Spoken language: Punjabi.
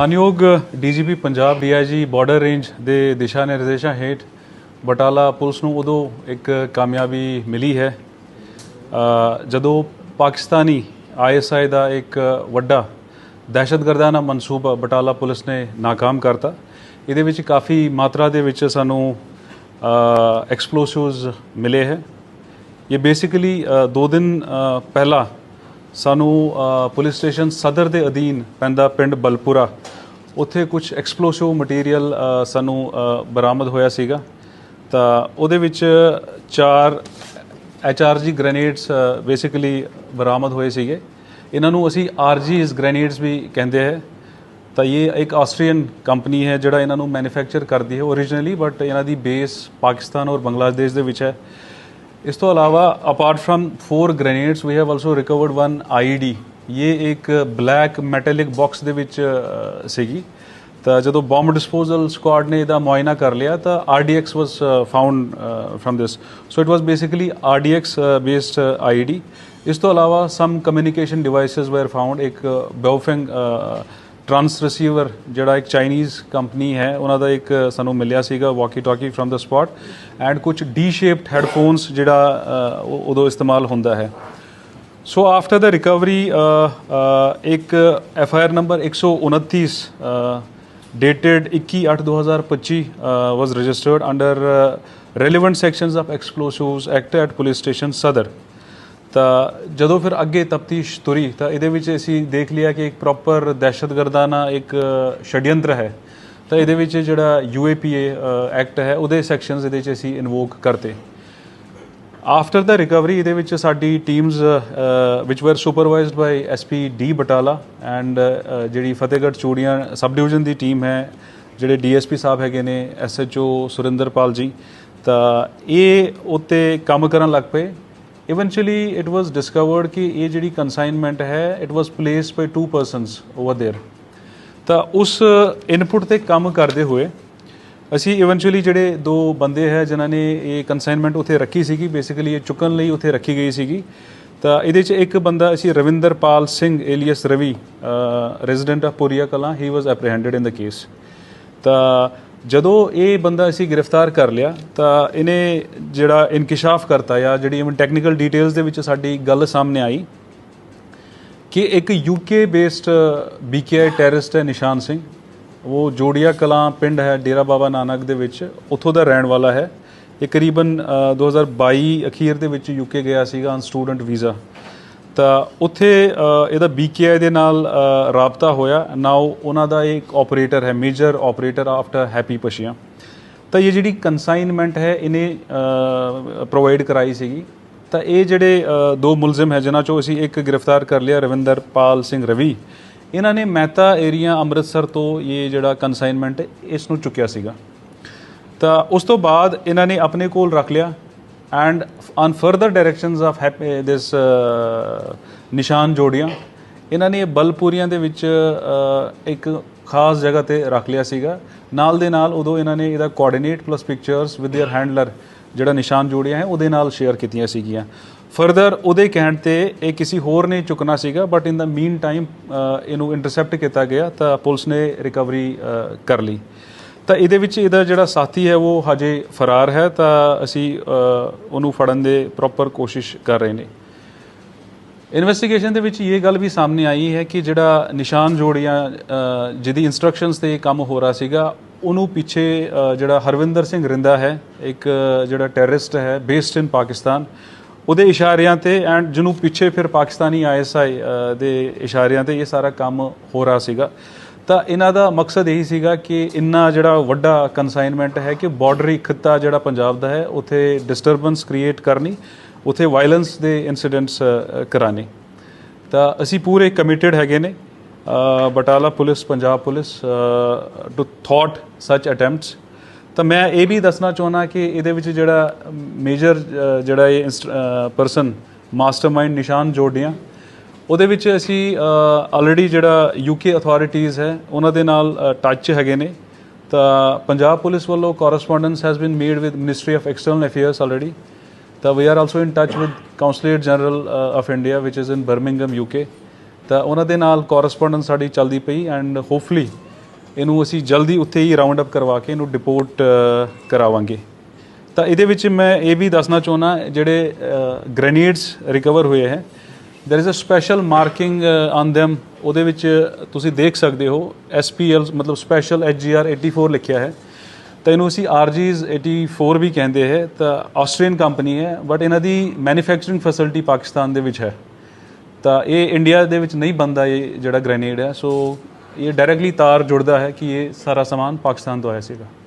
ਮਾਨਯੋਗ DGP Punjab DIG border range ਦੇ ਦਿਸ਼ਾ ਨਿਰਦੇਸ਼ਾਂ ਹੇਠ ਬਟਾਲਾ ਪੁਲਿਸ ਨੂੰ ਉਦੋਂ ਇੱਕ ਕਾਮਯਾਬੀ ਮਿਲੀ ਹੈ। ਜਦੋਂ ਪਾਕਿਸਤਾਨੀ ਆਈਐਸਆਈ ਦਾ ਇੱਕ ਵੱਡਾ ਦਹਿਸ਼ਤਗਰਦਾਨਾ ਮਨਸੂਬਾ ਬਟਾਲਾ ਪੁਲਿਸ ਨੇ ਨਾਕਾਮ ਕਰਤਾ। ਇਹਦੇ ਵਿੱਚ ਕਾਫੀ ਮਾਤਰਾ ਦੇ ਵਿੱਚ ਸਾਨੂੰ ਐਕਸਪਲੋਸਿਵਸ ਮਿਲੇ ਹੈ। ਇਹ ਬੇਸਿਕਲੀ ਦੋ ਦਿਨ ਪਹਿਲਾਂ ਸਾਨੂੰ ਪੁਲਿਸ ਸਟੇਸ਼ਨ ਸਦਰ ਦੇ ਅਧੀਨ ਪੈਂਦਾ ਪਿੰਡ ਬਲਪੁਰਾ। ਉੱਥੇ ਕੁਝ ਐਕਸਪਲੋਸਿਵ ਮਟੀਰੀਅਲ ਸਾਨੂੰ ਬਰਾਮਦ ਹੋਇਆ ਸੀਗਾ। ਤਾਂ ਉਹਦੇ ਵਿੱਚ ਚਾਰ ਐਚਆਰਜੀ ਗ੍ਰੇਨੇਡਸ ਬੇਸਿਕਲੀ ਬਰਾਮਦ ਹੋਏ ਸੀਗੇ। ਇਹਨਾਂ ਨੂੰ ਅਸੀਂ ਆਰਜੀਸ ਗ੍ਰੇਨੇਡਸ ਵੀ ਕਹਿੰਦੇ ਹੈ। ਤਾਂ ਇਹ ਇੱਕ ਆਸਟਰੀਅਨ ਕੰਪਨੀ ਹੈ, ਜਿਹੜਾ ਇਹਨਾਂ ਨੂੰ ਮੈਨੂਫੈਕਚਰ ਕਰਦੀ ਹੈ ਓਰੀਜਨਲੀ ਬਟ ਇਹਨਾਂ ਦੀ ਬੇਸ ਪਾਕਿਸਤਾਨ ਔਰ ਬੰਗਲਾਦੇਸ਼ ਦੇ ਵਿੱਚ ਹੈ। ਇਸ ਤੋਂ ਇਲਾਵਾ apart from four grenades we have also recovered one ID ਇਹ ਇੱਕ ਬਲੈਕ ਮੈਟੈਲਿਕ ਬਾਕਸ ਦੇ ਵਿੱਚ ਸੀਗੀ ਤਾਂ ਜਦੋਂ ਬੰਬ ਡਿਸਪੋਜ਼ਲ ਸਕੁਆਡ ਨੇ ਇਹਦਾ ਮੁਆਇਨਾ ਕਰ ਲਿਆ ਤਾਂ RDX was found from this so it was basically RDX based IED ਇਸ ਤੋਂ ਇਲਾਵਾ some communication devices were found ਇੱਕ ਬਾਓਫਿੰਗ ਟਰਾਂਸ ਰਿਸੀਵਰ ਜਿਹੜਾ ਇੱਕ ਚਾਈਨੀਜ਼ ਕੰਪਨੀ ਹੈ, ਉਹਨਾਂ ਦਾ ਇੱਕ ਸਾਨੂੰ ਮਿਲਿਆ ਸੀਗਾ walkie talkie from the spot and ਕੁਝ ਡੀ ਸ਼ੇਪਡ ਹੈੱਡਫੋਨਸ ਜਿਹੜਾ ਉਹ- ਉਦੋਂ ਇਸਤੇਮਾਲ ਹੁੰਦਾ ਹੈ। ਸੋ ਆਫਟਰ ਦਾ ਰਿਕਵਰੀ ਇੱਕ F I R number 129 dated 21/8/2025 was registered under relevant sections of explosives act at police station Sadar ਤਾਂ ਜਦੋਂ ਫਿਰ ਅੱਗੇ ਤਫਤੀਸ਼ ਤੁਰੀ, ਤਾਂ ਇਹਦੇ ਵਿੱਚ ਅਸੀਂ ਦੇਖ ਲਿਆ ਕਿ ਇੱਕ ਪ੍ਰੋਪਰ ਦਹਿਸ਼ਤਗਰਦਾਨਾ ਇੱਕ ਛੜਯੰਤਰ ਹੈ। ਤਾਂ ਇਹਦੇ ਵਿੱਚ ਜਿਹੜਾ ਯੂਏਪੀਏ ਐਕਟ ਹੈ, ਉਹਦੇ ਸੈਕਸ਼ਨਸ ਇਹਦੇ ਵਿੱਚ ਅਸੀਂ ਇਨਵੋਕ ਕਰਤੇ। ਆਫਟਰ ਦਾ ਰਿਕਵਰੀ ਇਹਦੇ ਵਿੱਚ ਸਾਡੀ teams which were supervised by SP D Batala and ਜਿਹੜੀ ਫਤਿਹਗੜ੍ਹ ਚੂੜੀਆਂ ਸਬ ਡਿਵੀਜ਼ਨ ਦੀ ਟੀਮ ਹੈ, ਜਿਹੜੇ ਡੀਐਸਪੀ ਸਾਹਿਬ ਹੈਗੇ ਨੇ ਐਸਐਚਓ ਸੁਰਿੰਦਰਪਾਲ ਜੀ, ਤਾਂ ਇਹ ਉੱਤੇ ਕੰਮ ਕਰਨ ਲੱਗ ਪਏ। ਇਵੈਂਚੁਅਲੀ ਇਟ ਵਾਸ ਡਿਸਕਵਰਡ ਕਿ ਇਹ ਜਿਹੜੀ ਕਨਸਾਈਨਮੈਂਟ ਹੈ it was placed by two persons over there ਤਾਂ ਉਸ ਇਨਪੁਟ ਤੇ ਕੰਮ ਕਰਦੇ ਹੋਏ ਅਸੀਂ ਇਵੈਂਚੁਅਲੀ ਜਿਹੜੇ ਦੋ ਬੰਦੇ ਹੈ ਜਿਨ੍ਹਾਂ ਨੇ ਇਹ ਕਨਸਾਈਨਮੈਂਟ ਉੱਥੇ ਰੱਖੀ ਸੀਗੀ ਬੇਸਿਕਲੀ ਇਹ ਚੁੱਕਣ ਲਈ ਉੱਥੇ ਰੱਖੀ ਗਈ ਸੀਗੀ ਤਾਂ ਇਹਦੇ 'ਚ ਇੱਕ ਬੰਦਾ ਅਸੀਂ Ravinderpal Singh alias Ravi resident of Puria Kalan he was apprehended in the case ਤਾਂ ਜਦੋਂ ਇਹ ਬੰਦਾ ਅਸੀਂ ਗ੍ਰਿਫਤਾਰ ਕਰ ਲਿਆ ਤਾਂ ਇਹਨੇ ਜਿਹੜਾ ਇਨਕਸ਼ਾਫ ਕਰਤਾ ਜਾਂ ਜਿਹੜੀ ਇਵਨ ਟੈਕਨੀਕਲ ਡੀਟੇਲਸ ਦੇ ਵਿੱਚ ਸਾਡੀ ਗੱਲ ਸਾਹਮਣੇ ਆਈ ਕਿ ਇੱਕ ਯੂਕੇ ਬੇਸਡ ਬੀਕੇਆਈ ਟੈਰਰਿਸਟ ਹੈ ਨਿਸ਼ਾਨ ਸਿੰਘ। ਉਹ ਜੋੜੀਆ ਕਲਾਂ ਪਿੰਡ ਹੈ ਡੇਰਾ ਬਾਬਾ ਨਾਨਕ ਦੇ ਵਿੱਚ ਉੱਥੋਂ ਦਾ ਰਹਿਣ ਵਾਲਾ ਹੈ। ਇਹ ਕਰੀਬਨ ਅ, 2022 ਅਖੀਰ ਦੇ ਵਿੱਚ ਯੂਕੇ ਗਿਆ ਸੀਗਾ ਔਨ ਸਟੂਡੈਂਟ ਵੀਜ਼ਾ ਤਾਂ ਉੱਥੇ ਅ, ਇਹਦਾ ਬੀਕੇਆਈ ਦੇ ਨਾਲ ਰਾਬਤਾ ਹੋਇਆ। ਨਾਓ ਉਹਨਾਂ ਦਾ ਇੱਕ ਆਪਰੇਟਰ ਹੈ major operator after Happy Passian ਤਾਂ ਇਹ ਜਿਹੜੀ ਕਨਸਾਈਨਮੈਂਟ ਹੈ ਇਹਨੇ ਪ੍ਰੋਵਾਈਡ ਕਰਾਈ ਸੀਗੀ। ਤਾਂ ਇਹ ਜਿਹੜੇ ਦੋ ਮੁਲਜ਼ਮ ਹੈ ਜਿਨ੍ਹਾਂ ਚੋਂ ਅਸੀਂ ਇੱਕ ਗ੍ਰਿਫਤਾਰ ਕਰ ਲਿਆ ਰਵਿੰਦਰਪਾਲ ਸਿੰਘ ਰਵੀ। ਇਹਨਾਂ ਨੇ ਮਹਿਤਾ ਏਰੀਆ ਅੰਮ੍ਰਿਤਸਰ ਤੋਂ ਇਹ ਜਿਹੜਾ ਕਨਸਾਈਨਮੈਂਟ ਇਸ ਨੂੰ ਚੁੱਕਿਆ ਸੀਗਾ। ਤਾਂ ਉਸ ਤੋਂ ਬਾਅਦ ਇਹਨਾਂ ਨੇ ਆਪਣੇ ਕੋਲ ਰੱਖ ਲਿਆ। and on further directions of this Nishan Jorian ਇਹਨਾਂ ਨੇ ਬਲਪੂਰੀਆਂ ਦੇ ਵਿੱਚ ਅ, ਇੱਕ ਖਾਸ ਜਗ੍ਹਾ ਤੇ ਰੱਖ ਲਿਆ ਸੀਗਾ ਨਾਲ ਦੇ ਨਾਲ ਉਦੋਂ ਇਹਨਾਂ ਨੇ ਇਹਦਾ coordinate plus pictures with their handler ਜਿਹੜਾ ਨਿਸ਼ਾਨ ਜੋੜੀਆਂ ਹੈ ਉਹਦੇ ਨਾਲ ਸ਼ੇਅਰ ਕੀਤੀਆਂ ਸੀਗੀਆਂ ਫਰਦਰ ਉਹਦੇ ਕਹਿਣ ਤੇ ਇਹ ਕਿਸੇ ਹੋਰ ਨੇ ਚੁੱਕਣਾ ਸੀਗਾ but in the meantime ਇਹਨੂੰ ਇੰਟਰਸੈਪਟ ਕੀਤਾ ਗਿਆ ਤਾਂ ਪੁਲਿਸ ਨੇ ਰਿਕਵਰੀ ਕਰ ਲਈ ਤਾਂ ਇਹਦੇ ਵਿੱਚ ਇਹਦਾ ਜਿਹੜਾ ਸਾਥੀ ਹੈ, ਉਹ ਹਜੇ ਫਰਾਰ ਹੈ, ਤਾਂ ਅਸੀਂ ਉਹਨੂੰ ਫੜਨ ਦੇ ਪ੍ਰੋਪਰ ਕੋਸ਼ਿਸ਼ ਕਰ ਰਹੇ ਨੇ। ਇਨਵੈਸਟੀਗੇਸ਼ਨ ਦੇ ਵਿੱਚ ਇਹ ਗੱਲ ਵੀ ਸਾਹਮਣੇ ਆਈ ਹੈ ਕਿ ਜਿਹੜਾ ਨਿਸ਼ਾਨ ਜੋੜੀਆਂ ਜਿਹਦੀ ਇਨਸਟਰਕਸ਼ਨਸ ਤੇ ਇਹ ਕੰਮ ਹੋ ਰਿਹਾ ਸੀਗਾ, ਉਹਨੂੰ ਪਿੱਛੇ ਜਿਹੜਾ ਹਰਵਿੰਦਰ ਸਿੰਘ ਰਿੰਦਾ ਹੈ, ਇੱਕ, ਜਿਹੜਾ ਟੈਰਰਿਸਟ ਹੈ ਬੇਸਡ ਇਨ ਪਾਕਿਸਤਾਨ, ਉਹਦੇ ਇਸ਼ਾਰਿਆਂ ਤੇ ਐਂਡ ਜਿਹਨੂੰ ਪਿੱਛੇ ਫਿਰ ਪਾਕਿਸਤਾਨੀ ਆਈਐਸਆਈ ਦੇ ਇਸ਼ਾਰਿਆਂ ਤੇ ਇਹ ਸਾਰਾ ਕੰਮ ਹੋ ਰਿਹਾ ਸੀਗਾ। ਤਾਂ ਇਹਨਾਂ ਦਾ ਮਕਸਦ ਇਹੀ ਸੀਗਾ ਕਿ ਇੰਨਾ ਜਿਹੜਾ ਵੱਡਾ ਕਨਸਾਈਨਮੈਂਟ ਹੈ ਕਿ ਬਾਰਡਰੀ ਖਿੱਤਾ ਜਿਹੜਾ ਪੰਜਾਬ ਦਾ ਹੈ, ਉੱਥੇ ਡਿਸਟਰਬੈਂਸ ਕ੍ਰੀਏਟ ਕਰਨੀ, ਉੱਥੇ ਵਾਇਲੈਂਸ ਦੇ ਇਨਸੀਡੈਂਟਸ ਕਰਾਣੇ ਤਾਂ ਅਸੀਂ ਪੂਰੇ ਕਮਿਟਿਡ ਹੈਗੇ ਨੇ। Batala police, Punjab police to thought such attempts ਤਾਂ ਮੈਂ ਇਹ ਵੀ ਦੱਸਣਾ ਚਾਹੁੰਦਾ ਕਿ ਇਹਦੇ ਵਿੱਚ ਜਿਹੜਾ ਮੇਜਰ ਜਿਹੜਾ ਇਹ ਪਰਸਨ ਮਾਸਟਰਮਾਈਂਡ ਨਿਸ਼ਾਨ ਜੋੜੀਆਂ ਉਹਦੇ ਵਿੱਚ ਅਸੀਂ ਆਲਰੇਡੀ ਜਿਹੜਾ ਯੂਕੇ ਅਥਾਰਟੀਜ਼ ਹੈ, ਉਹਨਾਂ ਦੇ ਨਾਲ ਟੱਚ ਹੈਗੇ ਨੇ। ਤਾਂ ਪੰਜਾਬ ਪੁਲਿਸ ਵੱਲੋਂ correspondence has been made with ministry of external affairs already ਤਾਂ we are also in touch with consulate general of India which is in Birmingham UK ਤਾਂ ਉਹਨਾਂ ਦੇ ਨਾਲ ਕੋਰਸਪੋਂਡੈਂਸ ਸਾਡੀ ਚੱਲਦੀ ਪਈ ਐਂਡ ਹੋਪਫੁਲੀ ਇਹਨੂੰ ਅਸੀਂ ਜਲਦੀ ਉੱਥੇ ਹੀ ਰਾਉਂਡ ਅਪ ਕਰਵਾ ਕੇ ਇਹਨੂੰ ਡਿਪੋਰਟ ਕਰਾਵਾਂਗੇ। ਤਾਂ ਇਹਦੇ ਵਿੱਚ ਮੈਂ ਇਹ ਵੀ ਦੱਸਣਾ ਚਾਹੁੰਦਾ, ਜਿਹੜੇ ਗ੍ਰੇਨੇਡਸ ਰਿਕਵਰ ਹੋਏ ਹੈ there is a special marking uh, on ਉਹਦੇ ਵਿੱਚ ਤੁਸੀਂ ਦੇਖ ਸਕਦੇ ਹੋ SPL ਮਤਲਬ ਸਪੈਸ਼ਲ HGR 84 ਲਿਖਿਆ ਹੈ। ਤਾਂ ਇਹਨੂੰ ਅਸੀਂ RGs 84 ਵੀ ਕਹਿੰਦੇ ਹੈ। ਤਾਂ ਆਸਟਰੀਅਨ ਕੰਪਨੀ ਹੈ ਬਟ ਇਹਨਾਂ ਦੀ ਮੈਨੂਫੈਕਚਰਿੰਗ ਫੈਸਿਲਿਟੀ ਪਾਕਿਸਤਾਨ ਦੇ ਵਿੱਚ ਹੈ। ਤਾਂ ਇਹ ਇੰਡੀਆ ਦੇ ਵਿੱਚ ਨਹੀਂ ਬੰਦਾ ਇਹ ਜਿਹੜਾ ਗ੍ਰੇਨੇਡ ਹੈ। ਸੋ ਇਹ ਡਾਇਰੈਕਟਲੀ ਤਾਰ ਜੁੜਦਾ ਹੈ ਕਿ ਇਹ ਸਾਰਾ ਸਮਾਨ ਪਾਕਿਸਤਾਨ ਤੋਂ ਆਇਆ ਸੀਗਾ।